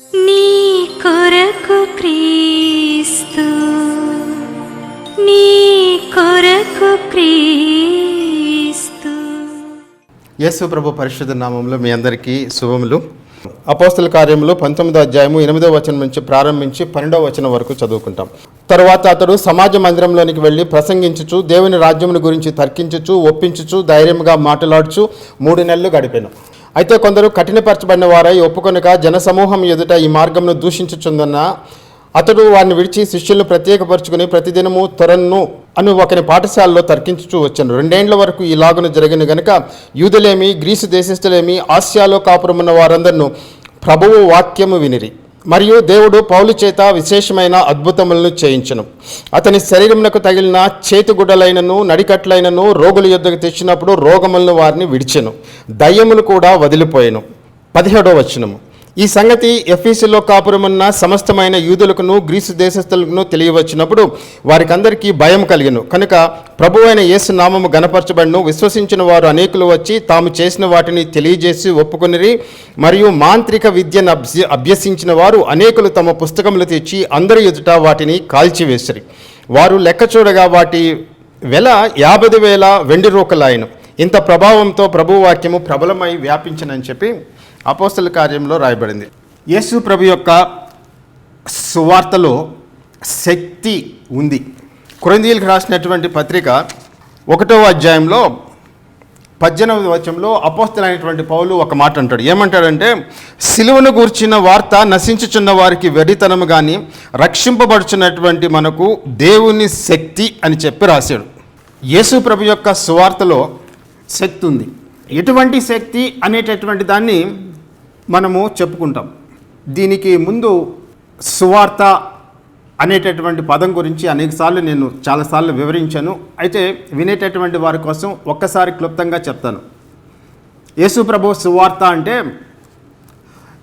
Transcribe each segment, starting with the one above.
నీ కొరకు క్రీస్తు నీ కొరకు క్రీస్తు. యేసు ప్రభు పరిశుద్ధ నామంలో మీ అందరికీ శుభములు. అపోస్తల కార్యములు పంతొమ్మిదో అధ్యాయము ఎనిమిదో వచనం నుంచి ప్రారంభించి పన్నెండవ వచనం వరకు చదువుకుంటాం. తరువాత అతడు సమాజ మందిరంలోనికి వెళ్ళి ప్రసంగించుచు దేవుని రాజ్యమును గురించి తర్కించుచు ఒప్పించుచు ధైర్యంగా మాట్లాడుచు మూడు నెలలు గడిపాను. అయితే కొందరు కఠినపరచబడిన వారై ఒప్పుకొనక జనసమూహం ఎదుట ఈ మార్గంను దూషించుచుందన్న అతడు వారిని విడిచి శిష్యులను ప్రత్యేకపరుచుకుని ప్రతిదినము త్వరను అను ఒకని పాఠశాలలో తర్కించుచూ వచ్చాను. రెండేండ్ల వరకు ఈ లాగును జరిగిన గనుక యూదులేమి గ్రీసు దేశస్థులేమి ఆసియాలో కాపురమున్న వారందరినూ ప్రభువు వాక్యము వినిరి. మరియు దేవుడు పౌలు చేత విశేషమైన అద్భుతములను చేయించను. అతని శరీరమునకు తగిలిన చేతిగుడ్డలైనను నడికట్లైనను రోగుల యుద్ధకు తెచ్చినప్పుడు రోగములను వారిని విడిచెను. దయ్యములు కూడా వదిలిపోయాను. పదిహేడో వచనము. ఈ సంగతి ఎఫ్ఈసీలో కాపురమున్న సమస్తమైన యూదులకును గ్రీసు దేశస్థులకును తెలియవచ్చినప్పుడు వారికందరికీ భయం కలిగను. కనుక ప్రభు అయిన యేసు నామము గనపరచబడిను విశ్వసించిన వారు అనేకులు వచ్చి తాము చేసిన వాటిని తెలియజేసి ఒప్పుకొనిరి మరియు మాంత్రిక విద్యను అభ్యసించిన వారు అనేకులు తమ పుస్తకములు తెచ్చి అందరి ఎదుట వాటిని కాల్చివేసిరి. వారు లెక్క చూడగా వాటి వెల యాభై వేల వెండి రూకలాయను ఇంత ప్రభావంతో ప్రభువాక్యము ప్రబలమై వ్యాపించనని చెప్పి అపోస్తల కార్యంలో రాయబడింది. యేసు ప్రభు యొక్క సువార్తలో శక్తి ఉంది. కొరిందీలకు రాసినటువంటి పత్రిక ఒకటో అధ్యాయంలో పద్దెనిమిది వచనంలో అపోస్తలైనటువంటి పౌలు ఒక మాట అంటాడు. ఏమంటాడంటే సిలువను గూర్చిన వార్త నశించుచున్న వారికి వెరితనము కానీ రక్షింపబడుచున్నటువంటి మనకు దేవుని శక్తి అని చెప్పి రాశాడు. యేసు ప్రభు యొక్క సువార్తలో శక్తి ఉంది. ఎటువంటి శక్తి అనేటటువంటి దాన్ని మనము చెప్పుకుంటాం. దీనికి ముందు సువార్త అనేటటువంటి పదం గురించి అనేకసార్లు నేను చాలాసార్లు వివరించాను. అయితే వినేటటువంటి వారి కోసం ఒక్కసారి క్లుప్తంగా చెప్తాను. యేసు ప్రభు సువార్త అంటే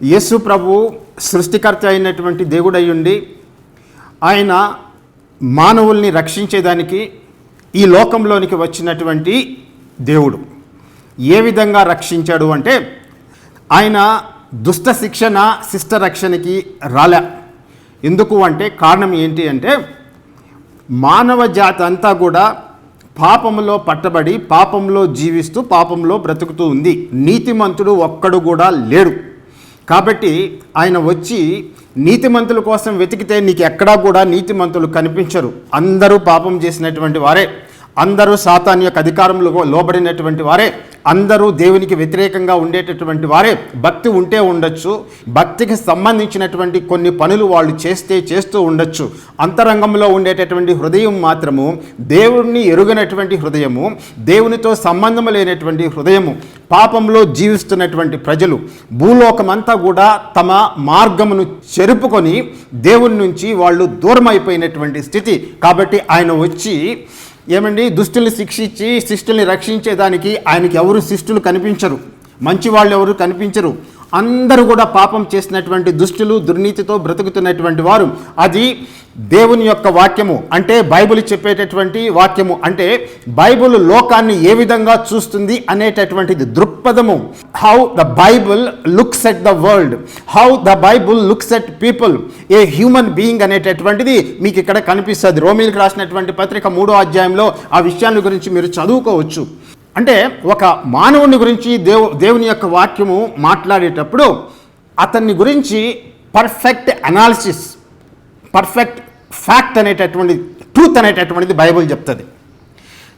యేసు ప్రభు సృష్టికర్త అయినటువంటి దేవుడయ్యుండి ఆయన మానవుల్ని రక్షించేదానికి ఈ లోకంలోనికి వచ్చినటువంటి దేవుడు. ఏ విధంగా రక్షించాడు అంటే ఆయన దుష్ట శిక్షణ శిష్ట రక్షణకి రాలే. ఎందుకు అంటే కారణం ఏంటి అంటే మానవ జాతి అంతా కూడా పాపంలో పట్టబడి పాపంలో జీవిస్తూ పాపంలో బ్రతుకుతూ ఉంది. నీతిమంతుడు ఒక్కడు కూడా లేడు. కాబట్టి ఆయన వచ్చి నీతిమంతుల కోసం వెతికితే నీకు ఎక్కడా కూడా నీతిమంతులు కనిపించరు. అందరూ పాపం చేసినటువంటి వారే. అందరూ సాతాన్ యొక్క అధికారంలో లోబడినటువంటి వారే. అందరూ దేవునికి వ్యతిరేకంగా ఉండేటటువంటి వారే. భక్తి ఉంటే ఉండొచ్చు. భక్తికి సంబంధించినటువంటి కొన్ని పనులు వాళ్ళు చేస్తే చేస్తూ ఉండొచ్చు. అంతరంగంలో ఉండేటటువంటి హృదయం మాత్రము దేవుణ్ణి ఎరుగనటువంటి హృదయము దేవునితో సంబంధం లేనటువంటి హృదయము పాపంలో జీవిస్తున్నటువంటి ప్రజలు భూలోకమంతా కూడా తమ మార్గమును చెరుపుకొని దేవుని నుంచి వాళ్ళు దూరం అయిపోయినటువంటి స్థితి. కాబట్టి ఆయన వచ్చి ఏమండి? దుష్టుల్ని శిక్షించి శిష్టుల్ని రక్షించేదానికి ఆయనకి ఎవరు శిష్టులు కనిపించరు. మంచి వాళ్ళు ఎవరు కనిపించరు. అందరూ కూడా పాపం చేసినటువంటి దుష్టులు దుర్నీతితో బ్రతుకుతున్నటువంటి వారు. అది దేవుని యొక్క వాక్యము అంటే బైబిల్ చెప్పేటటువంటి వాక్యము అంటే బైబిల్ లోకాన్ని ఏ విధంగా చూస్తుంది అనేటటువంటిది దృక్పథము. How the Bible looks at the world how the Bible looks at people a human being అనేటటువంటిది మీకు ఇక్కడ కనిపిస్తుంది. రోమిల్కి రాసినటువంటి పత్రిక మూడో అధ్యాయంలో ఆ విషయాల గురించి మీరు చదువుకోవచ్చు. అంటే ఒక మానవుని గురించి దేవు దేవుని యొక్క వాక్యము మాట్లాడేటప్పుడు అతన్ని గురించి పర్ఫెక్ట్ అనాలిసిస్ పర్ఫెక్ట్ ఫ్యాక్ట్ అనేటటువంటి ట్రూత్ అనేటటువంటిది బైబుల్ చెప్తుంది.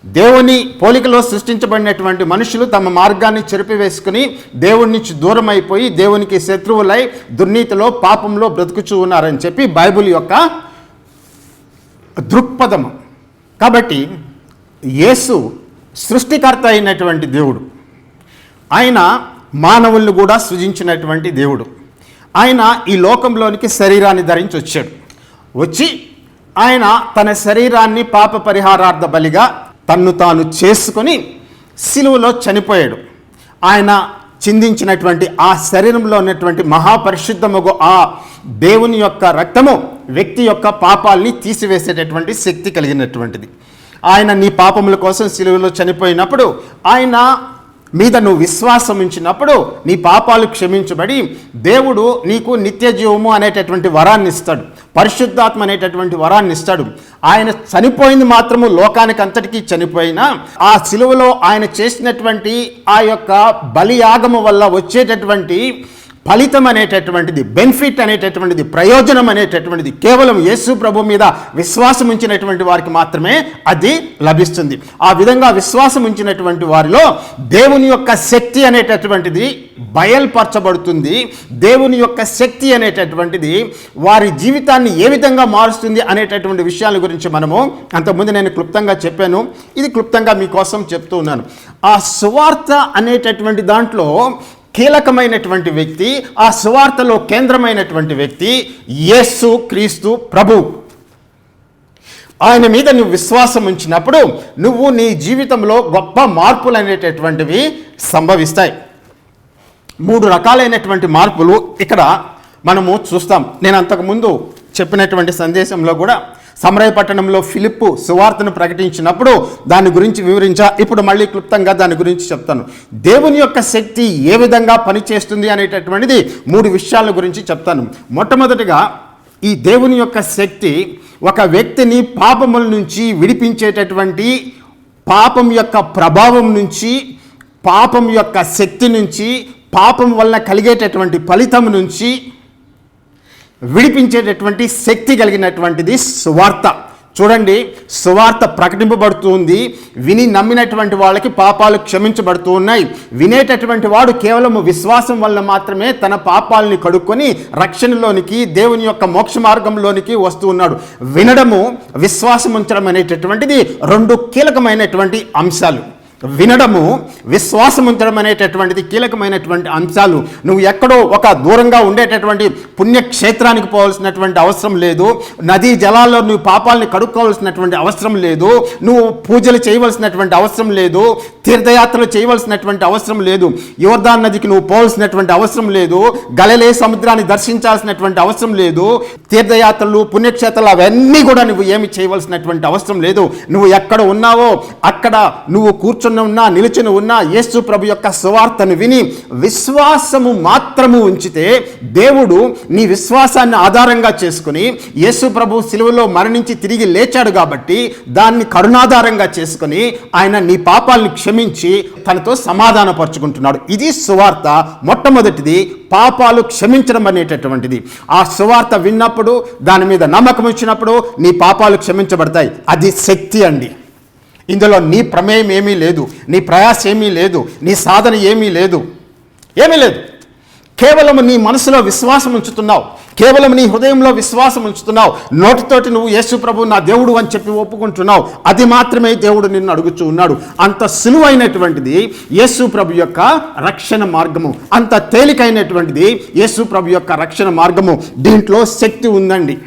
దేవుని పోలికలో సృష్టించబడినటువంటి మనుషులు తమ మార్గాన్ని చెరిపివేసుకుని దేవుడి నుంచి దూరం అయిపోయి దేవునికి శత్రువులై దుర్నీతిలో పాపంలో బ్రతుకుచూ ఉన్నారని చెప్పి బైబిల్ యొక్క దృక్పథము. కాబట్టి యేసు సృష్టికర్త అయినటువంటి దేవుడు. ఆయన మానవుల్ని కూడా సృజించినటువంటి దేవుడు. ఆయన ఈ లోకంలోనికి శరీరాన్ని ధరించి వచ్చాడు. వచ్చి ఆయన తన శరీరాన్ని పాప పరిహారార్థ బలిగా తన్ను తాను చేసుకొని సిలువలో చనిపోయాడు. ఆయన చిందించినటువంటి ఆ శరీరంలో ఉన్నటువంటి మహాపరిశుద్ధముగు ఆ దేవుని యొక్క రక్తము వ్యక్తి యొక్క పాపాల్ని తీసివేసేటటువంటి శక్తి కలిగినటువంటిది. ఆయన నీ పాపముల కోసం సిలువలో చనిపోయినప్పుడు ఆయన మీద నువ్వు విశ్వాసం ఉంచినప్పుడు నీ పాపాలు క్షమించబడి దేవుడు నీకు నిత్య జీవము అనేటటువంటి వరాన్ని ఇస్తాడు. పరిశుద్ధాత్మ అనేటటువంటి వరాన్ని ఇస్తాడు. ఆయన చనిపోయింది మాత్రము లోకానికి అంతటికీ చనిపోయినా ఆ సిలువలో ఆయన చేసినటువంటి ఆ యొక్క బలియాగము వల్ల వచ్చేటటువంటి ఫలితం అనేటటువంటిది బెనిఫిట్ అనేటటువంటిది ప్రయోజనం అనేటటువంటిది కేవలం యేసు ప్రభు మీద విశ్వాసం ఉంచినటువంటి వారికి మాత్రమే అది లభిస్తుంది. ఆ విధంగా విశ్వాసం ఉంచినటువంటి వారిలో దేవుని యొక్క శక్తి అనేటటువంటిది బయల్పరచబడుతుంది. దేవుని యొక్క శక్తి అనేటటువంటిది వారి జీవితాన్ని ఏ విధంగా మారుస్తుంది అనేటటువంటి విషయాల గురించి మనము అంతకుముందు నేను క్లుప్తంగా చెప్పాను. ఇది క్లుప్తంగా మీకోసం చెప్తూ ఉన్నాను. ఆ సువార్త అనేటటువంటి దాంట్లో కీలకమైనటువంటి వ్యక్తి ఆ సువార్తలో కేంద్రమైనటువంటి వ్యక్తి యేసు క్రీస్తు ప్రభు. ఆయన మీద నువ్వు విశ్వాసం ఉంచినప్పుడు నువ్వు నీ జీవితంలో గొప్ప మార్పులు అనేటటువంటివి సంభవిస్తాయి. మూడు రకాలైనటువంటి మార్పులు ఇక్కడ మనము చూస్తాం. నేను అంతకుముందు చెప్పినటువంటి సందేశంలో కూడా సమరయ పట్టణంలో ఫిలిప్పు సువార్తను ప్రకటించినప్పుడు దాని గురించి వివరించా. ఇప్పుడు మళ్ళీ క్లుప్తంగా దాని గురించి చెప్తాను. దేవుని యొక్క శక్తి ఏ విధంగా పనిచేస్తుంది అనేటటువంటిది మూడు విషయాల గురించి చెప్తాను. మొట్టమొదటిగా ఈ దేవుని యొక్క శక్తి ఒక వ్యక్తిని పాపముల నుంచి విడిపించేటటువంటి పాపం యొక్క ప్రభావం నుంచి పాపం యొక్క శక్తి నుంచి పాపం వలన కలిగేటటువంటి ఫలితం నుంచి విడిపించేటటువంటి శక్తి కలిగినటువంటిది సువార్త. చూడండి సువార్త ప్రకటింపబడుతుంది విని నమ్మినటువంటి వాళ్ళకి పాపాలు క్షమించబడుతూ ఉన్నాయి. వినేటటువంటి వాడు కేవలం విశ్వాసం వల్ల మాత్రమే తన పాపాలని కడుక్కొని రక్షణలోనికి దేవుని యొక్క మోక్ష మార్గంలోనికి వస్తూ ఉన్నాడు. వినడము విశ్వాసం ఉంచడం అనేటటువంటిది రెండు కీలకమైనటువంటి అంశాలు. వినడము విశ్వాసం ఉంచడం అనేటటువంటిది కీలకమైనటువంటి అంశాలు. నువ్వు ఎక్కడో ఒక దూరంగా ఉండేటటువంటి పుణ్యక్షేత్రానికి పోవాల్సినటువంటి అవసరం లేదు. నదీ జలాల్లో నువ్వు పాపాలని కడుక్కోవాల్సినటువంటి అవసరం లేదు. నువ్వు పూజలు చేయవలసినటువంటి అవసరం లేదు. తీర్థయాత్రలు చేయవలసినటువంటి అవసరం లేదు. యువర్ధాన్ నదికి నువ్వు పోవాల్సినటువంటి అవసరం లేదు. గలలే సముద్రాన్ని దర్శించాల్సినటువంటి అవసరం లేదు. తీర్థయాత్రలు పుణ్యక్షేత్రాలు అవన్నీ కూడా నువ్వు ఏమి చేయవలసినటువంటి అవసరం లేదు. నువ్వు ఎక్కడ ఉన్నావో అక్కడ నువ్వు కూర్చుని ఉన్నా నిలుచుని ఉన్నా యేసు ప్రభు యొక్క సువార్తను విని విశ్వాసము మాత్రము ఉంచితే దేవుడు నీ విశ్వాసాన్ని ఆధారంగా చేసుకుని యేసు ప్రభు సిలువలో మరణించి తిరిగి లేచాడు కాబట్టి దాన్ని కరుణాధారంగా చేసుకుని ఆయన నీ పాపాలను క్షమించి తనతో సమాధానపరుచుకుంటున్నాడు. ఇది సువార్త మొట్టమొదటిది. పాపాలు క్షమించడం అనేటటువంటిది. ఆ సువార్త విన్నప్పుడు దాని మీద నమ్మకం ఇచ్చినప్పుడు నీ పాపాలు క్షమించబడతాయి. అది శక్తి అండి. ఇందులో నీ ప్రమేయం ఏమీ లేదు నీ ప్రయాస ఏమీ లేదు నీ సాధన ఏమీ లేదు. ఏమీ లేదు. కేవలం నీ మనసులో విశ్వాసం ఉంచుతున్నావు. కేవలం నీ హృదయంలో విశ్వాసం ఉంచుతున్నావు. నోటితోటి నువ్వు యేసు ప్రభు నా దేవుడు అని చెప్పి ఒప్పుకుంటున్నావు. అది మాత్రమే దేవుడు నిన్ను అడుగుచూ ఉన్నాడు. అంత సులువైనటువంటిది యేసు ప్రభు యొక్క రక్షణ మార్గము. అంత తేలికైనటువంటిది యేసు ప్రభు యొక్క రక్షణ మార్గము. దీంట్లో శక్తి ఉందండి.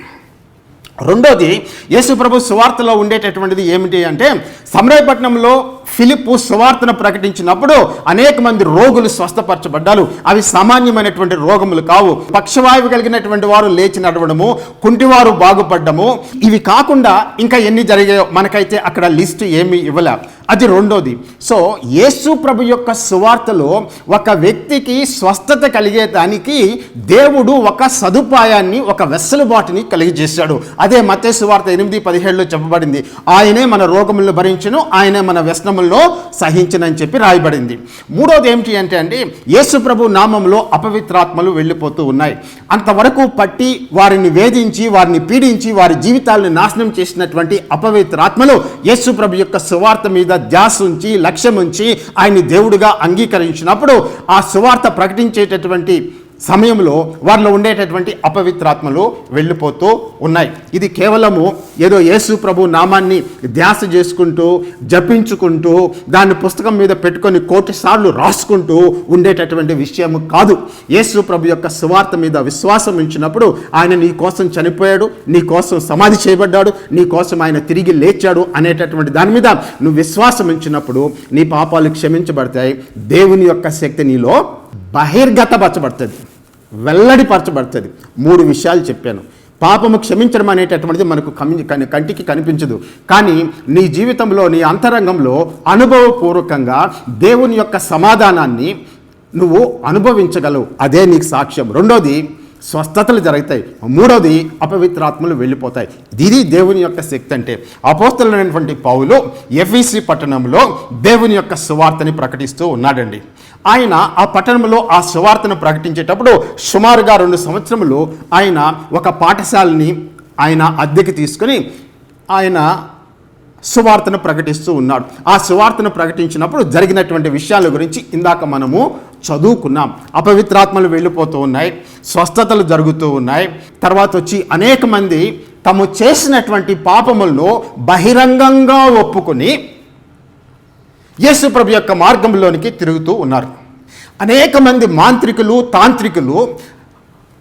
రెండోది యేసుప్రభు సువార్తలో ఉండేటటువంటిది ఏమిటి అంటే సమరాయపట్నంలో ఫిలిప్పు సువార్తను ప్రకటించినప్పుడు అనేక మంది రోగులు స్వస్థపరచబడ్డారు. అవి సామాన్యమైనటువంటి రోగములు కావు. పక్షవాయువు కలిగినటువంటి వారు లేచి నడవడము కుంటివారు బాగుపడ్డము. ఇవి కాకుండా ఇంకా ఎన్ని జరిగాయో మనకైతే అక్కడ లిస్ట్ ఏమీ ఇవ్వలే. అది రెండోది. సో యేసు ప్రభు యొక్క సువార్తలో ఒక వ్యక్తికి స్వస్థత కలిగేదానికి దేవుడు ఒక సదుపాయాన్ని ఒక వెస్సలుబాటుని కలిగజేశాడు. అదే మతే సువార్త ఎనిమిది పదిహేడులో చెప్పబడింది. ఆయనే మన రోగములను భరించను ఆయనే మన వ్యసనములను సహించునని చెప్పి రాయబడింది. మూడోది ఏమిటి అంటే అండి యేసుప్రభు నామంలో అపవిత్రాత్మలు వెళ్ళిపోతూ ఉన్నాయి. అంతవరకు పట్టి వారిని వేధించి వారిని పీడించి వారి జీవితాలను నాశనం చేసినటువంటి అపవిత్రాత్మలు యేసుప్రభు యొక్క సువార్త మీద ధ్యాస ఉంచి లక్ష్యం ఉంచి ఆయన్ని దేవుడిగా అంగీకరించినప్పుడు ఆ సువార్త ప్రకటించేటటువంటి సమయంలో వారిలో ఉండేటటువంటి అపవిత్రాత్మలు వెళ్ళిపోతూ ఉన్నాయి. ఇది కేవలము ఏదో యేసు ప్రభు నామాన్ని ధ్యాస చేసుకుంటూ జపించుకుంటూ దాన్ని పుస్తకం మీద పెట్టుకొని కోటిసార్లు రాసుకుంటూ ఉండేటటువంటి విషయం కాదు. యేసు ప్రభు యొక్క సువార్త మీద విశ్వాసం ఉంచినప్పుడు ఆయన నీ కోసం చనిపోయాడు నీ కోసం సమాధి చేయబడ్డాడు నీ కోసం ఆయన తిరిగి లేచాడు అనేటటువంటి దాని మీద నువ్వు విశ్వాసం ఉంచినప్పుడు నీ పాపాలు క్షమించబడతాయి. దేవుని యొక్క శక్తి నీలో బహిర్గతపరచబడుతుంది. వెల్లడిపరచబడుతుంది. మూడు విషయాలు చెప్పాను. పాపము క్షమించడం అనేటటువంటిది మనకు కమి కంటికి కనిపించదు. కానీ నీ జీవితంలో నీ అంతరంగంలో అనుభవపూర్వకంగా దేవుని యొక్క సమాధానాన్ని నువ్వు అనుభవించగలవు. అదే నీకు సాక్ష్యం. రెండోది స్వస్థతలు జరుగుతాయి. మూడవది అపవిత్రాత్మలు వెళ్ళిపోతాయి. ఇది దేవుని యొక్క శక్తి అంటే అపోస్తలైనటువంటి పౌలు ఎఫ్ఈసి పట్టణంలో దేవుని యొక్క సువార్తని ప్రకటిస్తూ ఉన్నాడండి. ఆయన ఆ పట్టణంలో ఆ సువార్తను ప్రకటించేటప్పుడు సుమారుగా రెండు సంవత్సరములు ఆయన ఒక పాఠశాలని ఆయన అద్దెకి తీసుకొని ఆయన సువార్తను ప్రకటిస్తూ ఉన్నాడు. ఆ సువార్తను ప్రకటించినప్పుడు జరిగినటువంటి విషయాల గురించి ఇందాక మనము చదువుకున్నాం. అపవిత్రాత్మలు వెళ్ళిపోతూ ఉన్నాయి. స్వస్థతలు జరుగుతూ ఉన్నాయి. తర్వాత వచ్చి అనేక మంది తాము చేసినటువంటి పాపములను బహిరంగంగా ఒప్పుకొని యేసుప్రభు యొక్క మార్గంలోనికి తిరుగుతూ ఉన్నారు. అనేక మంది మాంత్రికులు తాంత్రికులు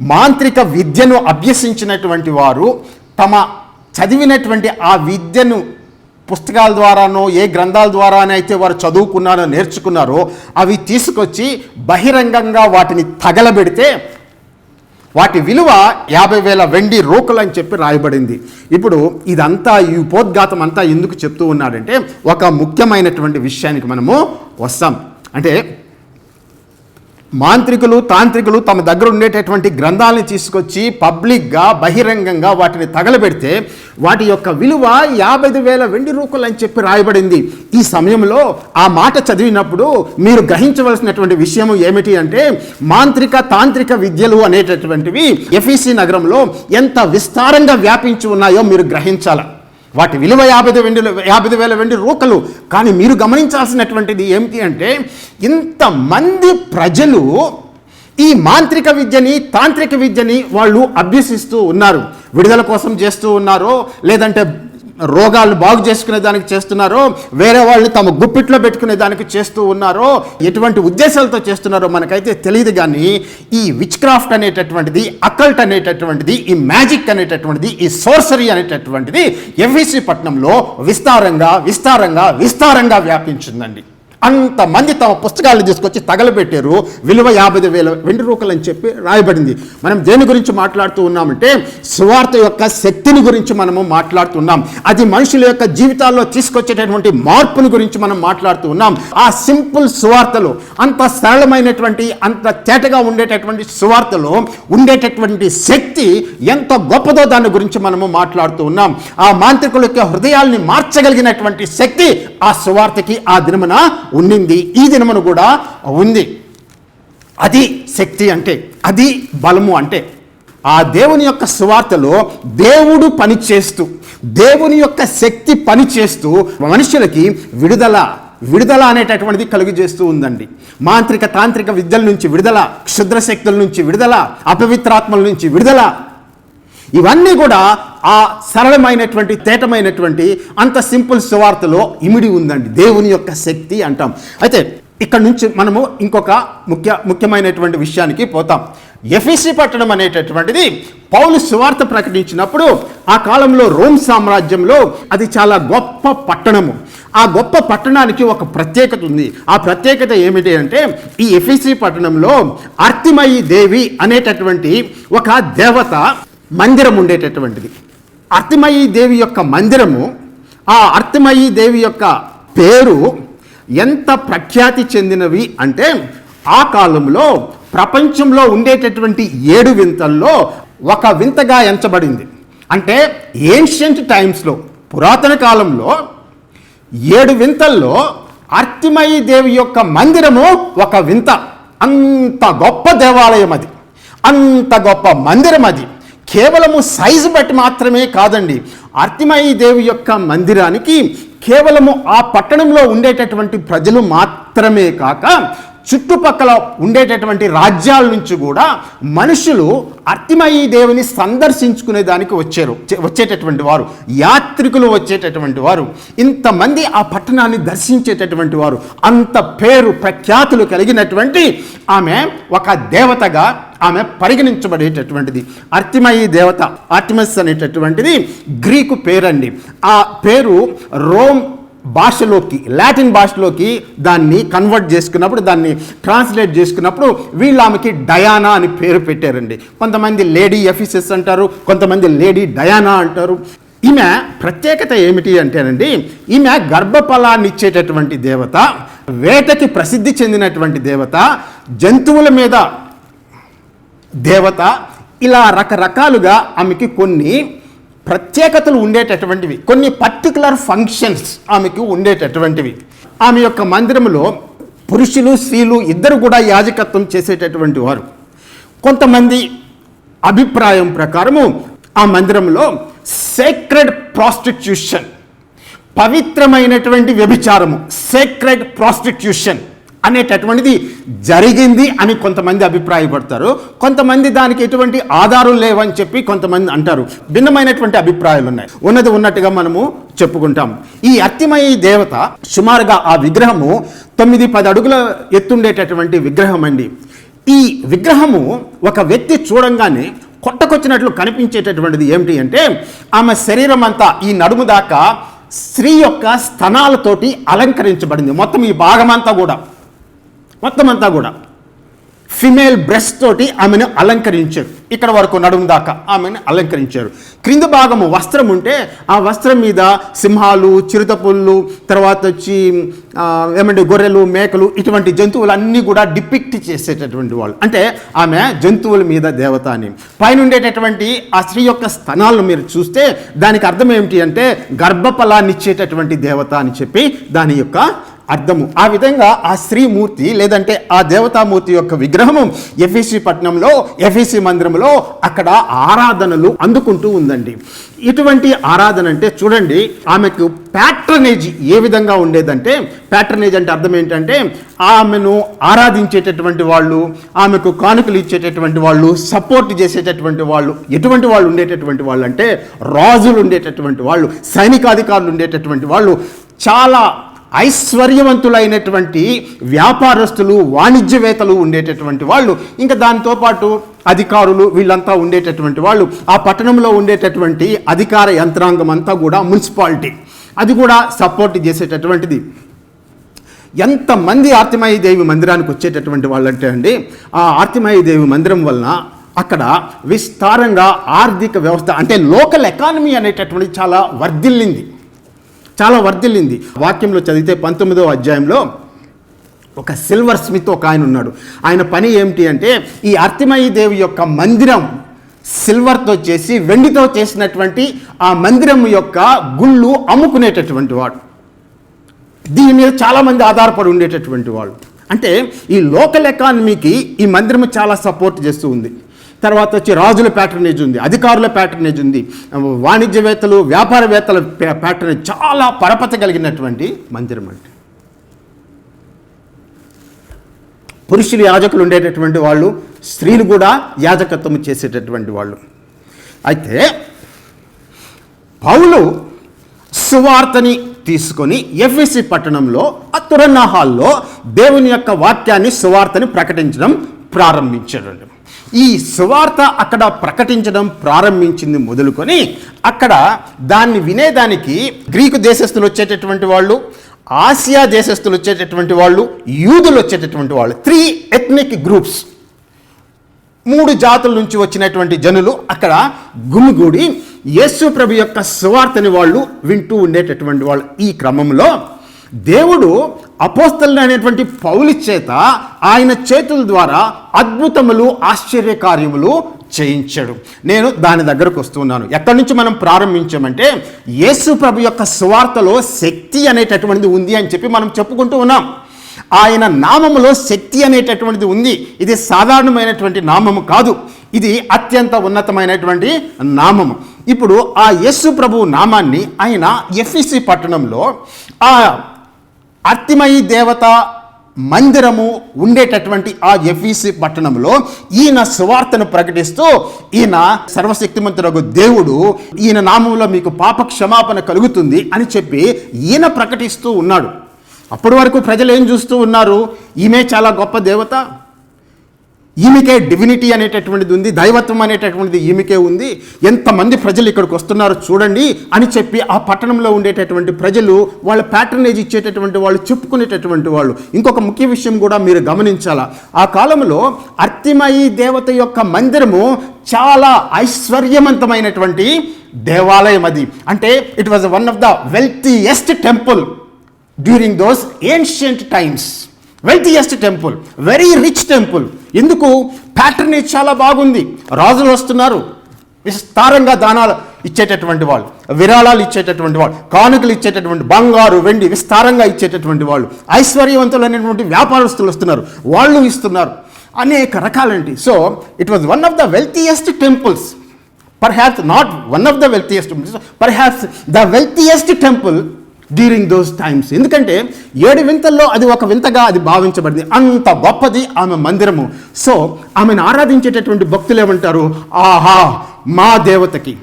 మాంత్రిక విద్యను అభ్యసించినటువంటి వారు తమ చదివినటువంటి ఆ విద్యను పుస్తకాల ద్వారానో ఏ గ్రంథాల ద్వారానైతే వారు చదువుకున్నారో నేర్చుకున్నారో అవి తీసుకొచ్చి బహిరంగంగా వాటిని తగలబెడితే వాటి విలువ యాభై వేల వెండి రోకలు అని చెప్పి రాయబడింది. ఇప్పుడు ఇదంతా ఈ ఉపోద్ఘాతం అంతా ఎందుకు చెప్తూ ఉన్నాడంటే ఒక ముఖ్యమైనటువంటి విషయానికి మనము వస్తాం. అంటే మాంత్రికులు తాంత్రికులు తమ దగ్గర ఉండేటటువంటి గ్రంథాలను తీసుకొచ్చి పబ్లిక్గా బహిరంగంగా వాటిని తగలబెడితే వాటి యొక్క విలువ యాభై వేల వెండి రూపాయలు అని చెప్పి రాయబడింది. ఈ సమయంలో ఆ మాట చదివినప్పుడు మీరు గ్రహించవలసినటువంటి విషయం ఏమిటి అంటే మాంత్రిక తాంత్రిక విద్యలు అనేటటువంటివి ఎఫీసీ నగరంలో ఎంత విస్తారంగా వ్యాపించి ఉన్నాయో మీరు గ్రహించాలి. వాటి విలువ యాభై వెండి యాభై వేల వెండి రూకలు. కానీ మీరు గమనించాల్సినటువంటిది ఏమిటి అంటే ఇంతమంది ప్రజలు ఈ మాంత్రిక విద్యని తాంత్రిక విద్యని వాళ్ళు అభ్యసిస్తూ ఉన్నారు. విడుదల కోసం చేస్తూ ఉన్నారో లేదంటే రోగాలను బాగు చేసుకునే దానికి చేస్తున్నారో వేరే వాళ్ళని తమ గుప్పిట్లో పెట్టుకునే దానికి చేస్తూ ఉన్నారో ఎటువంటి ఉద్దేశాలతో చేస్తున్నారో మనకైతే తెలియదు కానీ ఈ విచ్ క్రాఫ్ట్ అనేటటువంటిది అకల్ట్ అనేటటువంటిది ఈ మ్యాజిక్ అనేటటువంటిది ఈ సోర్సరీ అనేటటువంటిది ఎఫ్ఈసి పట్నంలో విస్తారంగా విస్తారంగా విస్తారంగా వ్యాపించిందండి. అంతమంది తమ పుస్తకాలు తీసుకొచ్చి తగలబెట్టారు. విలువ యాభై వేల వెండి రూపాయలు అని చెప్పి రాయబడింది. మనం దేని గురించి మాట్లాడుతూ ఉన్నామంటే సువార్త యొక్క శక్తిని గురించి మనము మాట్లాడుతున్నాం. అది మనుషుల యొక్క జీవితాల్లో తీసుకొచ్చేటటువంటి మార్పుని గురించి మనం మాట్లాడుతూ ఉన్నాం. ఆ సింపుల్ సువార్తలు అంత సరళమైనటువంటి అంత తేటగా ఉండేటటువంటి సువార్తలో ఉండేటటువంటి శక్తి ఎంత గొప్పదో దాని గురించి మనము మాట్లాడుతూ ఉన్నాం. ఆ మాంత్రికుల యొక్క హృదయాల్ని మార్చగలిగినటువంటి శక్తి ఆ సువార్తకి ఆ దినమున ఉండింది ఈ దినమును కూడా ఉంది. అది శక్తి అంటే అది బలము అంటే ఆ దేవుని యొక్క సువార్తలో దేవుడు పని చేస్తూ దేవుని యొక్క శక్తి పనిచేస్తూ మనుషులకి విడుదల విడుదల అనేటటువంటిది కలుగు చేస్తూ ఉందండి. మాంత్రిక తాంత్రిక విద్యల నుంచి విడుదల క్షుద్ర శక్తుల నుంచి విడుదల అపవిత్రాత్మల నుంచి విడుదల ఇవన్నీ కూడా ఆ సరళమైనటువంటి తేటమైనటువంటి అంత సింపుల్ సువార్తలో ఇమిడి ఉందండి. దేవుని యొక్క శక్తి అంటాం. అయితే ఇక్కడ నుంచి మనము ఇంకొక ముఖ్య ముఖ్యమైనటువంటి విషయానికి పోతాం. ఎఫీసీ పట్టణం అనేటటువంటిది పౌలు సువార్త ప్రకటించినప్పుడు ఆ కాలంలో రోమ్ సామ్రాజ్యంలో అది చాలా గొప్ప పట్టణము. ఆ గొప్ప పట్టణానికి ఒక ప్రత్యేకత ఉంది. ఆ ప్రత్యేకత ఏమిటి అంటే ఈ ఎఫీసీ పట్టణంలో అర్తిమయి దేవి అనేటటువంటి ఒక దేవత మందిరం ఉండేటటువంటిది. అర్తిమయి దేవి యొక్క మందిరము ఆ అర్తిమయి దేవి యొక్క పేరు ఎంత ప్రఖ్యాతి చెందినవి అంటే ఆ కాలంలో ప్రపంచంలో ఉండేటటువంటి ఏడు వింతల్లో ఒక వింతగా ఎంచబడింది. అంటే ఏన్షియంట్ టైమ్స్లో పురాతన కాలంలో ఏడు వింతల్లో అర్తిమయి దేవి యొక్క మందిరము ఒక వింత. అంత గొప్ప దేవాలయం అది. అంత గొప్ప మందిరం అది కేవలము సైజు బట్టి మాత్రమే కాదండి. అర్తిమయి దేవి యొక్క మందిరానికి కేవలము ఆ పట్టణంలో ఉండేటటువంటి ప్రజలు మాత్రమే కాక చుట్టుపక్కల ఉండేటటువంటి రాజ్యాల నుంచి కూడా మనుషులు అర్తిమయి దేవుని సందర్శించుకునే దానికి వచ్చారు. వచ్చేటటువంటి వారు. యాత్రికులు వచ్చేటటువంటి వారు. ఇంతమంది ఆ పట్టణాన్ని దర్శించేటటువంటి వారు. అంత పేరు ప్రఖ్యాతులు కలిగినటువంటి ఆమె ఒక దేవతగా ఆమె పరిగణించబడేటటువంటిది. అర్తిమయి దేవత ఆర్టిమస్ అనేటటువంటిది గ్రీకు పేరండి. ఆ పేరు రోమ్ భాషలోకి లాటిన్ భాషలోకి దాన్ని కన్వర్ట్ చేసుకున్నప్పుడు దాన్ని ట్రాన్స్లేట్ చేసుకున్నప్పుడు వీళ్ళు ఆమెకి డయానా అని పేరు పెట్టారండి. కొంతమంది లేడీ ఎఫిసెస్ అంటారు కొంతమంది లేడీ డయానా అంటారు. ఈమె ప్రత్యేకత ఏమిటి అంటేనండి ఈమె గర్భఫలాన్ని ఇచ్చేటటువంటి దేవత వేటకి ప్రసిద్ధి చెందినటువంటి దేవత జంతువుల మీద దేవత ఇలా రకరకాలుగా ఆమెకి కొన్ని ప్రత్యేకతలు ఉండేటటువంటివి. కొన్ని పర్టికులర్ ఫంక్షన్స్ ఆమెకు ఉండేటటువంటివి. ఆమె యొక్క మందిరంలో పురుషులు స్త్రీలు ఇద్దరు కూడా యాజకత్వం చేసేటటువంటి వారు. కొంతమంది అభిప్రాయం ప్రకారము ఆ మందిరంలో సేక్రెడ్ ప్రాస్టిట్యూషన్ పవిత్రమైనటువంటి వ్యభిచారము సేక్రెడ్ ప్రాస్టిట్యూషన్ అనేటటువంటిది జరిగింది అని కొంతమంది అభిప్రాయపడతారు. కొంతమంది దానికి ఎటువంటి ఆధారం లేవని చెప్పి కొంతమంది అంటారు. భిన్నమైనటువంటి అభిప్రాయాలు ఉన్నాయి ఉన్నది ఉన్నట్టుగా మనము చెప్పుకుంటాం. ఈ అత్తిమయ దేవత సుమారుగా ఆ విగ్రహము తొమ్మిది పది అడుగుల ఎత్తుండేటటువంటి విగ్రహం అండి ఈ విగ్రహము ఒక వ్యక్తి చూడంగానే కొట్టకొచ్చినట్లు కనిపించేటటువంటిది ఏమిటి అంటే ఆమె శరీరం అంతా ఈ నడుము దాకా స్త్రీ యొక్క స్తనాలతోటి అలంకరించబడింది. మొత్తం ఈ భాగమంతా కూడా. మొత్తం అంతా కూడా. ఫిమేల్ బ్రెస్ట్ తోటి ఆమెను అలంకరించారు. ఇక్కడ వరకు నడుము దాకా ఆమెను అలంకరించారు. క్రింద భాగము వస్త్రం ఉంటే ఆ వస్త్రం మీద సింహాలు చిరుతపుళ్ళు తర్వాత వచ్చి ఏమంటే గొర్రెలు మేకలు ఇటువంటి జంతువులు అన్నీ కూడా డిపిక్ట్ చేసేటటువంటి వాళ్ళు. అంటే ఆమె జంతువుల మీద దేవత అని పైన ఉండేటటువంటి ఆ స్త్రీ యొక్క స్థనాలను మీరు చూస్తే దానికి అర్థం ఏమిటి అంటే గర్భఫలాన్నిచ్చేటటువంటి దేవత అని చెప్పి దాని యొక్క అర్థము. ఆ విధంగా ఆ స్త్రీమూర్తి లేదంటే ఆ దేవతామూర్తి యొక్క విగ్రహము ఎఫ్ఎసి పట్టణంలో ఎఫ్ఎసి మందిరంలో అక్కడ ఆరాధనలు అందుకుంటూ ఉందండి. ఇటువంటి ఆరాధన అంటే చూడండి ఆమెకు ప్యాట్రనేజ్ ఏ విధంగా ఉండేదంటే ప్యాట్రనేజ్ అంటే అర్థం ఏంటంటే ఆమెను ఆరాధించేటటువంటి వాళ్ళు ఆమెకు కానుకలు ఇచ్చేటటువంటి వాళ్ళు సపోర్ట్ చేసేటటువంటి వాళ్ళు ఎటువంటి వాళ్ళు ఉండేటటువంటి వాళ్ళు అంటే రాజులు ఉండేటటువంటి వాళ్ళు సైనికాధికారులు ఉండేటటువంటి వాళ్ళు చాలా ఐశ్వర్యవంతులైనటువంటి వ్యాపారస్తులు వాణిజ్యవేత్తలు ఉండేటటువంటి వాళ్ళు ఇంకా దానితో పాటు అధికారులు వీళ్ళంతా ఉండేటటువంటి వాళ్ళు ఆ పట్టణంలో ఉండేటటువంటి అధికార యంత్రాంగం అంతా కూడా మున్సిపాలిటీ. అది కూడా సపోర్ట్ చేసేటటువంటిది. ఎంతమంది ఆర్తిమాయి దేవి మందిరానికి వచ్చేటటువంటి వాళ్ళంటే అండి ఆ ఆర్తిమాయి దేవి మందిరం వలన అక్కడ విస్తారంగా ఆర్థిక వ్యవస్థ అంటే లోకల్ ఎకానమీ అనేటటువంటి చాలా వర్ధిల్లింది. చాలా వర్ధిల్లింది. వాక్యంలో చదివితే పంతొమ్మిదవ అధ్యాయంలో ఒక సిల్వర్ స్మిత్ ఒక ఆయన ఉన్నాడు. ఆయన పని ఏమిటి అంటే ఈ అర్థమయ్య దేవి యొక్క మందిరం సిల్వర్తో చేసి వెండితో చేసినటువంటి ఆ మందిరం యొక్క గుళ్ళు అమ్ముకునేటటువంటి వాడు. దీని మీద చాలామంది ఆధారపడి ఉండేటటువంటి వాళ్ళు అంటే ఈ లోకల్ ఎకానమీకి ఈ మందిరం చాలా సపోర్ట్ చేస్తూ ఉంది. తర్వాత వచ్చి రాజుల ప్యాటర్నేజ్ ఉంది అధికారుల ప్యాటర్నేజ్ ఉంది వాణిజ్యవేత్తలు వ్యాపారవేత్తల ప్యాటర్నేజ్ చాలా పరపతి కలిగినటువంటి మందిరం అంటే పురుషులు యాజకులు ఉండేటటువంటి వాళ్ళు స్త్రీలు కూడా యాజకత్వం చేసేటటువంటి వాళ్ళు. అయితే పౌలు సువార్తని తీసుకొని ఎఫ్ఎసి పట్టణంలో అతురన్న హాల్లో దేవుని యొక్క వాక్యాన్ని సువార్తని ప్రకటించడం ప్రారంభించాడండి. ఈ సువార్త అక్కడ ప్రకటించడం ప్రారంభించింది మొదలుకొని అక్కడ దాన్ని వినేదానికి గ్రీకు దేశస్తులు వచ్చేటటువంటి వాళ్ళు ఆసియా దేశస్తులు వచ్చేటటువంటి వాళ్ళు యూదులు వచ్చేటటువంటి వాళ్ళు త్రీ ఎథ్నిక్ గ్రూప్స్ మూడు జాతుల నుంచి వచ్చినటువంటి జనులు అక్కడ గుమిగూడి యేసు ప్రభు యొక్క సువార్తని వాళ్ళు వింటూ ఉండేటటువంటి వాళ్ళు. ఈ క్రమంలో దేవుడు అపోస్తలు అనేటువంటి పౌలి చేత ఆయన చేతుల ద్వారా అద్భుతములు ఆశ్చర్యకార్యములు చేయించాడు. నేను దాని దగ్గరకు వస్తున్నాను. ఎక్కడి నుంచి మనం ప్రారంభించామంటే యేసు ప్రభు యొక్క సువార్తలో శక్తి అనేటటువంటిది ఉంది అని చెప్పి మనం చెప్పుకుంటూ ఉన్నాం. ఆయన నామములో శక్తి అనేటటువంటిది ఉంది. ఇది సాధారణమైనటువంటి నామము కాదు. ఇది అత్యంత ఉన్నతమైనటువంటి నామము. ఇప్పుడు ఆ యస్సు ప్రభు నామాన్ని ఆయన ఎఫ్ఈసి పట్టణంలో ఆ అర్తిమయి దేవత మందిరము ఉండేటటువంటి ఆ ఎఫీసి పట్టణంలో ఈయన సువార్తను ప్రకటిస్తూ ఈయన సర్వశక్తిమంతుడకు దేవుడు ఈయన నామంలో మీకు పాప క్షమాపణ కలుగుతుంది అని చెప్పి ఈయన ప్రకటిస్తూ ఉన్నాడు. అప్పటి వరకు ప్రజలు ఏం చూస్తూ ఉన్నారు? ఈమె చాలా గొప్ప దేవత. ఈమెకే డివినిటీ అనేటటువంటిది ఉంది దైవత్వం అనేటటువంటిది ఈమెకే ఉంది. ఎంతమంది ప్రజలు ఇక్కడికి వస్తున్నారో చూడండి అని చెప్పి ఆ పట్టణంలో ఉండేటటువంటి ప్రజలు వాళ్ళ ప్యాటర్నేజ్ ఇచ్చేటటువంటి వాళ్ళు చెప్పుకునేటటువంటి వాళ్ళు. ఇంకొక ముఖ్య విషయం కూడా మీరు గమనించాలా. ఆ కాలంలో అర్తిమయి దేవత యొక్క మందిరము చాలా ఐశ్వర్యవంతమైనటువంటి దేవాలయం అది. అంటే it was one of the wealthiest temple during those ancient times wealthiest temple very rich temple ఎందుకు? ప్యాటర్న్ చాలా బాగుంది. రాజులు వస్తున్నారు. విస్తారంగా దానాలు ఇచ్చేటటువంటి వాళ్ళు విరాళాలు ఇచ్చేటటువంటి వాళ్ళు కానుకలు ఇచ్చేటటువంటి బంగారు వెండి విస్తారంగా ఇచ్చేటటువంటి వాళ్ళు ఐశ్వర్యవంతులైనటువంటి వ్యాపారస్తులు వస్తున్నారు. వాళ్ళు ఇస్తున్నారు. అనేక రకాలంటి so it was one of the wealthiest temples perhaps not one of the wealthiest perhaps the wealthiest temple during those times ఎందుకంటే ఏడు వింతల్లో అది ఒక వింతగా అది భావించబడింది. అంత గొప్పది ఆమె మందిరము. సో ఆమెను ఆరాధించేటటువంటి భక్తులు ఏమంటారు? ఆహా మా దేవతకి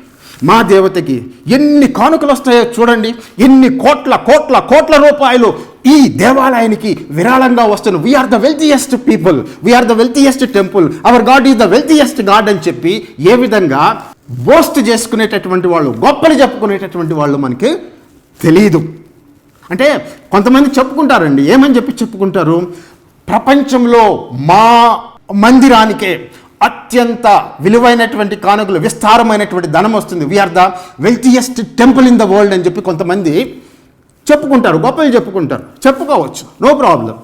మా దేవతకి ఎన్ని కానుకలు వస్తాయో చూడండి. ఎన్ని కోట్ల కోట్ల కోట్ల రూపాయలు ఈ దేవాలయానికి విరాళంగా వస్తున్న. We're the wealthiest people we're the wealthiest temple our God is the wealthiest God అని చెప్పి ఏ విధంగా బోస్ట్ చేసుకునేటటువంటి వాళ్ళు గొప్పలు చెప్పుకునేటటువంటి వాళ్ళు మనకి తెలియదు అంటే కొంతమంది చెప్పుకుంటారండి. ఏమని చెప్పి చెప్పుకుంటారు? ప్రపంచంలో మా మందిరానికే అత్యంత విలువైనటువంటి కానుకలు విస్తారమైనటువంటి ధనం వస్తుంది. We're the wealthiest temple in the world అని చెప్పి కొంతమంది చెప్పుకుంటారు. గొప్పలు చెప్పుకుంటారు. చెప్పుకోవచ్చు. నో ప్రాబ్లం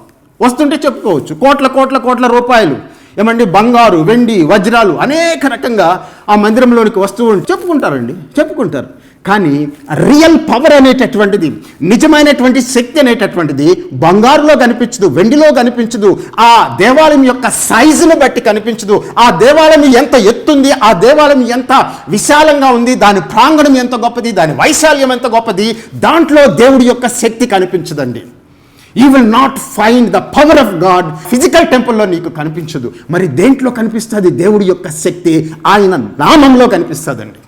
వస్తుంటే చెప్పుకోవచ్చు. కోట్ల కోట్ల కోట్ల రూపాయలు. ఏమండి? బంగారు వెండి వజ్రాలు అనేక రకంగా ఆ మందిరంలోనికి వస్తువులు చెప్పుకుంటారండి. చెప్పుకుంటారు. కానీ రియల్ పవర్ అనేటటువంటిది నిజమైనటువంటి శక్తి అనేటటువంటిది బంగారులో కనిపించదు వెండిలో కనిపించదు ఆ దేవాలయం యొక్క సైజును బట్టి కనిపించదు. ఆ దేవాలయం ఎంత ఎత్తుంది ఆ దేవాలయం ఎంత విశాలంగా ఉంది దాని ప్రాంగణం ఎంత గొప్పది దాని వైశాల్యం ఎంత గొప్పది దాంట్లో దేవుడి యొక్క శక్తి కనిపించదండి. You will not find the power of God physical టెంపుల్లో నీకు కనిపించదు. మరి దేంట్లో కనిపిస్తుంది? దేవుడి యొక్క శక్తి ఆయన నామంలో కనిపిస్తుందండి.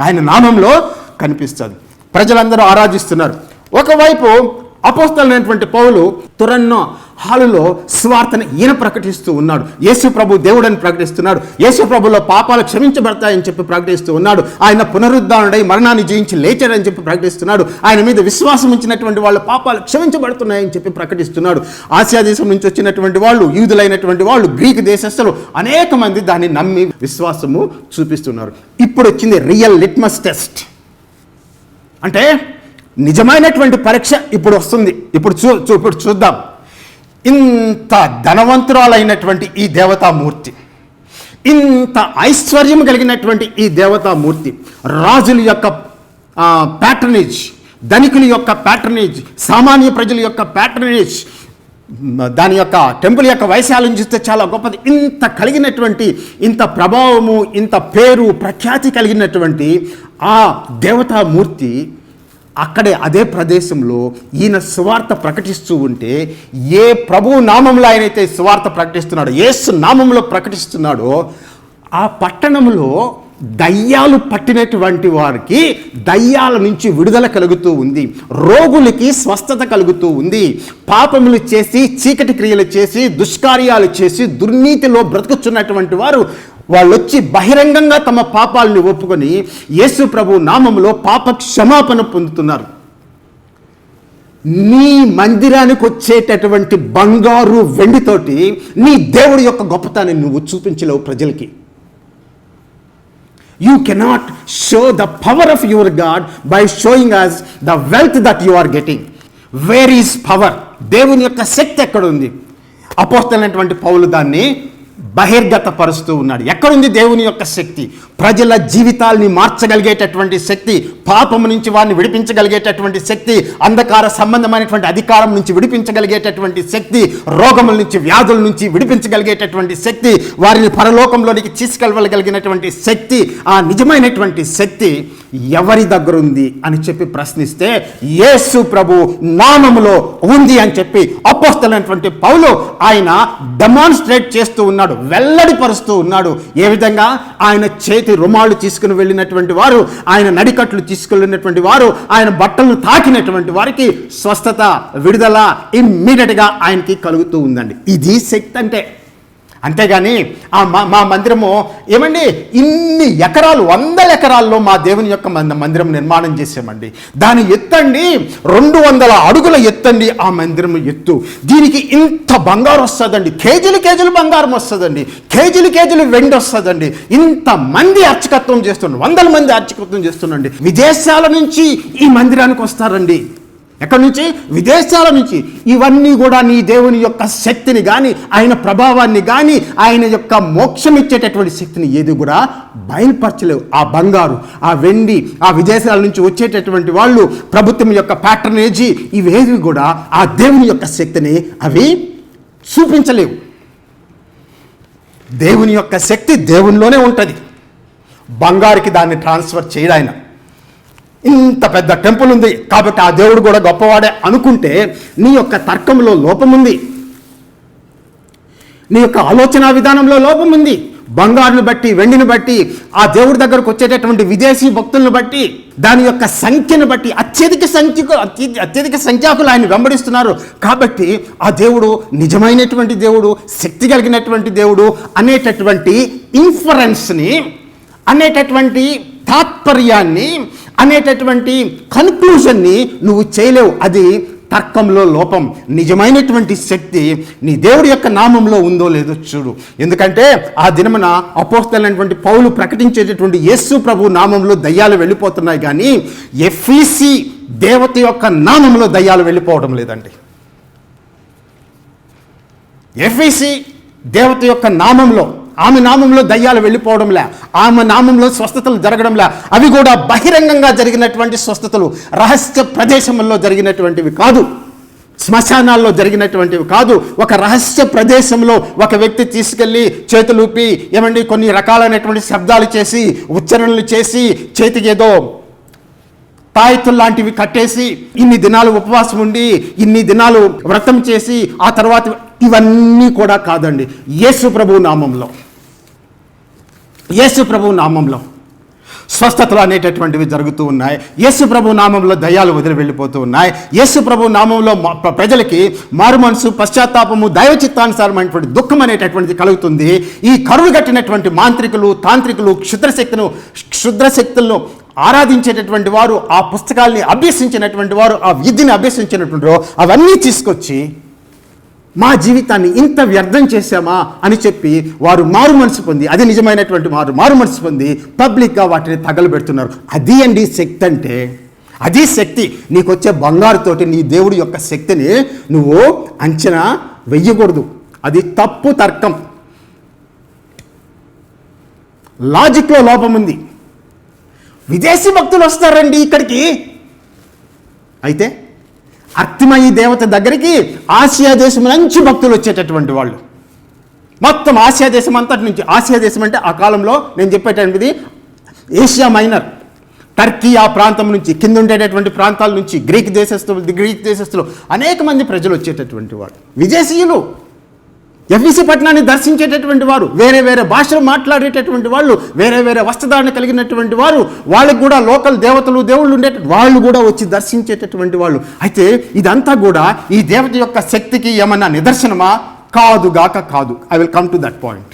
ఆయన నామంలో కనిపిస్తుంది. ప్రజలందరూ ఆరాధిస్తున్నారు. ఒకవైపు అపోస్తలైనటువంటి పౌలు తురన్నో హాలులో స్వార్థని ఈయన ప్రకటిస్తూ ఉన్నాడు. యేసు ప్రభు దేవుడని ప్రకటిస్తున్నాడు. యేసు ప్రభులో పాపాలు క్షమించబడతాయని చెప్పి ప్రకటిస్తూ ఉన్నాడు. ఆయన పునరుద్ధారణై మరణాన్ని జయించి లేచాడని చెప్పి ప్రకటిస్తున్నాడు. ఆయన మీద విశ్వాసం ఉంచినటువంటి వాళ్ళ పాపాలు క్షమించబడుతున్నాయని చెప్పి ప్రకటిస్తున్నాడు. ఆసియా దేశం నుంచి వచ్చినటువంటి వాళ్ళు యూదులైనటువంటి వాళ్ళు గ్రీక్ దేశస్థులు అనేక మంది దాన్ని నమ్మి విశ్వాసము చూపిస్తున్నారు. ఇప్పుడు వచ్చింది రియల్ లిట్మస్ టెస్ట్. అంటే నిజమైనటువంటి పరీక్ష ఇప్పుడు వస్తుంది. ఇప్పుడు చూ చూ ఇప్పుడు చూద్దాం. ఇంత ధనవంతురాలైనటువంటి ఈ దేవతామూర్తి ఇంత ఐశ్వర్యం కలిగినటువంటి ఈ దేవతామూర్తి రాజుల యొక్క ప్యాటర్నేజ్ ధనికుల యొక్క ప్యాటర్నేజ్ సామాన్య ప్రజల యొక్క ప్యాటర్నేజ్ దాని యొక్క టెంపుల్ యొక్క వైశాల్యం చూస్తే చాలా గొప్పది. ఇంత కలిగినటువంటి ఇంత ప్రభావము ఇంత పేరు ప్రఖ్యాతి కలిగినటువంటి ఆ దేవతామూర్తి అక్కడే అదే ప్రదేశంలో ఈయన సువార్త ప్రకటిస్తూ ఉంటే ఏ ప్రభు నామంలో ఆయనైతే సువార్త ప్రకటిస్తున్నాడో యేసు నామంలో ప్రకటిస్తున్నాడో ఆ పట్టణంలో దయ్యాలు పట్టినటువంటి వారికి దయ్యాల నుంచి విడుదల కలుగుతూ ఉంది రోగులకి స్వస్థత కలుగుతూ ఉంది పాపములు చేసి చీకటి క్రియలు చేసి దుష్కార్యాలు చేసి దుర్నీతిలో బ్రతుకుతున్నటువంటి వారు వాళ్ళు వచ్చి బహిరంగంగా తమ పాపాలని ఒప్పుకొని యేసు ప్రభు నామంలో పాప క్షమాపణ పొందుతున్నారు. నీ మందిరానికి వచ్చేటటువంటి బంగారు వెండితోటి నీ దేవుడి యొక్క గొప్పతనాన్ని నువ్వు చూపించలేవు ప్రజలకి. You cannot show the power of your God by showing us the wealth that you are getting where is power దేవుని యొక్క శక్తి ఎక్కడుంది? అపోస్తలైనటువంటి పౌలు దాన్ని బహిర్గతపరుస్తూ ఉన్నాడు. ఎక్కడుంది దేవుని యొక్క శక్తి? ప్రజల జీవితాల్ని మార్చగలిగేటటువంటి శక్తి పాపము నుంచి వారిని విడిపించగలిగేటటువంటి శక్తి అంధకార సంబంధమైనటువంటి అధికారం నుంచి విడిపించగలిగేటటువంటి శక్తి రోగముల నుంచి వ్యాధుల నుంచి విడిపించగలిగేటటువంటి శక్తి వారిని పరలోకంలోనికి తీసుకెళ్ళగలిగినటువంటి శక్తి ఆ నిజమైనటువంటి శక్తి ఎవరి దగ్గర ఉంది అని చెప్పి ప్రశ్నిస్తే యేసు ప్రభు నామములో ఉంది అని చెప్పి అపోస్తలైనటువంటి పౌలు ఆయన డెమాన్స్ట్రేట్ చేస్తూ ఉన్నాడు వెల్లడిపరుస్తూ ఉన్నాడు. ఏ విధంగా? ఆయన చేతి రుమాళ్ళు తీసుకుని వెళ్ళినటువంటి వారు ఆయన నడికట్లు తీసుకెళ్ళినటువంటి వారు ఆయన బట్టలను తాకినటువంటి వారికి స్వస్థత విడుదల ఇమ్మీడియట్గా ఆయనకి కలుగుతూ ఉందండి. ఇది శక్తి అంటే అంతేగాని ఆ మా- మా మందిరము ఏమండి ఇన్ని ఎకరాలు వందల ఎకరాల్లో మా దేవుని యొక్క మందిరం నిర్మాణం చేసామండి దాని ఎత్తండి రెండు వందల అడుగుల ఎత్తండి ఆ మందిరం ఎత్తు. దీనికి ఇంత బంగారం వస్తుందండి. కేజీలు కేజీలు బంగారం వస్తుందండి. కేజీలు కేజీలు వెండి వస్తుందండి. ఇంత మంది అర్చకత్వం చేస్తున్నారు వందల మంది అర్చకత్వం చేస్తున్నాండి విదేశాల నుంచి ఈ మందిరానికి వస్తారండి. ఎక్కడి నుంచి? విదేశాల నుంచి. ఇవన్నీ కూడా నీ దేవుని యొక్క శక్తిని కానీ ఆయన ప్రభావాన్ని కానీ ఆయన యొక్క మోక్షం ఇచ్చేటటువంటి శక్తిని ఏది కూడా బయలుపరచలేవు. ఆ బంగారు ఆ వెండి ఆ విదేశాల నుంచి వచ్చేటటువంటి వాళ్ళు ప్రభుత్వం యొక్క ప్యాటర్నేజీ ఇవేవి కూడా ఆ దేవుని యొక్క శక్తిని అవి చూపించలేవు. దేవుని యొక్క శక్తి దేవునిలోనే ఉంటుంది. బంగారుకి దాన్ని ట్రాన్స్ఫర్ చేయడాయన. ఇంత పెద్ద టెంపుల్ ఉంది. కాబట్టి ఆ దేవుడు కూడా గొప్పవాడే అనుకుంటే నీ యొక్క తర్కంలో లోపం ఉంది. నీ యొక్క ఆలోచన విధానంలో లోపం ఉంది. బంగారుని బట్టి వెండిని బట్టి ఆ దేవుడి దగ్గరకు వచ్చేటటువంటి విదేశీ భక్తులను బట్టి దాని యొక్క సంఖ్యను బట్టి అత్యధిక సంఖ్యకు అత్యధిక సంఖ్యాకులు ఆయన వెంబడిస్తున్నారు. కాబట్టి ఆ దేవుడు నిజమైనటువంటి దేవుడు శక్తి కలిగినటువంటి దేవుడు అనేటటువంటి ఇన్ఫరెన్స్ని అనేటటువంటి తాత్పర్యాన్ని అనేటటువంటి కన్క్లూజన్ని నువ్వు చేయలేవు. అది తర్కంలో లోపం. నిజమైనటువంటి శక్తి నీ దేవుడి యొక్క నామంలో ఉందో లేదో చూడు. ఎందుకంటే ఆ దినమున అపోస్తలైనటువంటి పౌలు ప్రకటించేటటువంటి యేసు ప్రభు నామంలో దయ్యాలు వెళ్ళిపోతున్నాయి కానీ ఎఫ్ఈసి దేవత యొక్క నామంలో దయ్యాలు వెళ్ళిపోవడం లేదండి. ఎఫ్ఈసి దేవత యొక్క నామంలో ఆమె నామంలో దయ్యాలు వెళ్ళిపోవడంలే ఆమె నామంలో స్వస్థతలు జరగడంలే. అవి కూడా బహిరంగంగా జరిగినటువంటి స్వస్థతలు రహస్య ప్రదేశంలో జరిగినటువంటివి కాదు. శ్మశానాల్లో జరిగినటువంటివి కాదు. ఒక రహస్య ప్రదేశంలో ఒక వ్యక్తి తీసుకెళ్ళి చేతులూపి ఏమండి కొన్ని రకాలైనటువంటి శబ్దాలు చేసి ఉచ్చారణలు చేసి చేతికి ఏదో తాయెత్తులు లాంటివి కట్టేసి ఇన్ని దినాలు ఉపవాసం ఉండి ఇన్ని దినాలు వ్రతం చేసి ఆ తర్వాత ఇవన్నీ కూడా కాదండి. యేసు ప్రభు నామంలో. యేసు ప్రభు నామంలో స్వస్థతలు అనేటటువంటివి జరుగుతూ ఉన్నాయి. యేసు ప్రభు నామంలో దయ్యాలు వదిలి వెళ్ళిపోతూ ఉన్నాయి. యేసు ప్రభు నామంలో ప్రజలకి మారు మనసు పశ్చాత్తాపము దైవ చిత్తానుసారమైనటువంటి దుఃఖం అనేటటువంటిది కలుగుతుంది. ఈ కరువు కట్టినటువంటి మాంత్రికులు తాంత్రికులు క్షుద్రశక్తులు క్షుద్రశక్తులను ఆరాధించేటటువంటి వారు ఆ పుస్తకాల్ని అభ్యసించినటువంటి వారు ఆ విద్యని అభ్యసించినటువంటి అవన్నీ తీసుకొచ్చి మా జీవితాన్ని ఇంత వ్యర్థం చేశామా అని చెప్పి వారు మారు మనసు పొంది అది నిజమైనటువంటి మారు మారు మనసు పొంది పబ్లిక్గా వాటిని తగలబెడుతున్నారు. అది అండి శక్తి అంటే. అది శక్తి. నీకు వచ్చే బంగారుతోటి నీ దేవుడి యొక్క శక్తిని నువ్వు అంచనా వెయ్యకూడదు. అది తప్పు తర్కం. లాజిక్లో లోపం ఉంది. విదేశీ భక్తులు వస్తారండి ఇక్కడికి. అయితే అర్థమయ్యి దేవత దగ్గరికి ఆసియా దేశం నుంచి భక్తులు వచ్చేటటువంటి వాళ్ళు. మొత్తం ఆసియా దేశం అంతటి నుంచి ఆసియా దేశం అంటే ఆ కాలంలో నేను చెప్పేటటువంటిది ఏషియా మైనర్. టర్కీ ఆ ప్రాంతం నుంచి కింద ఉండేటటువంటి ప్రాంతాల నుంచి గ్రీక్ దేశస్తులు గ్రీక్ దేశస్తులు అనేక మంది ప్రజలు వచ్చేటటువంటి వాళ్ళు. విదేశీయులు ఎఫ్ఈసి పట్టణాన్ని దర్శించేటటువంటి వారు వేరే వేరే భాషలు మాట్లాడేటటువంటి వాళ్ళు వేరే వేరే వస్త్రధారణ కలిగినటువంటి వారు వాళ్ళకి కూడా లోకల్ దేవతలు దేవుళ్ళు ఉండే వాళ్ళు కూడా వచ్చి దర్శించేటటువంటి వాళ్ళు. అయితే ఇదంతా కూడా ఈ దేవత యొక్క శక్తికి ఏమన్నా నిదర్శనమా? కాదు గాక కాదు. I will come to that point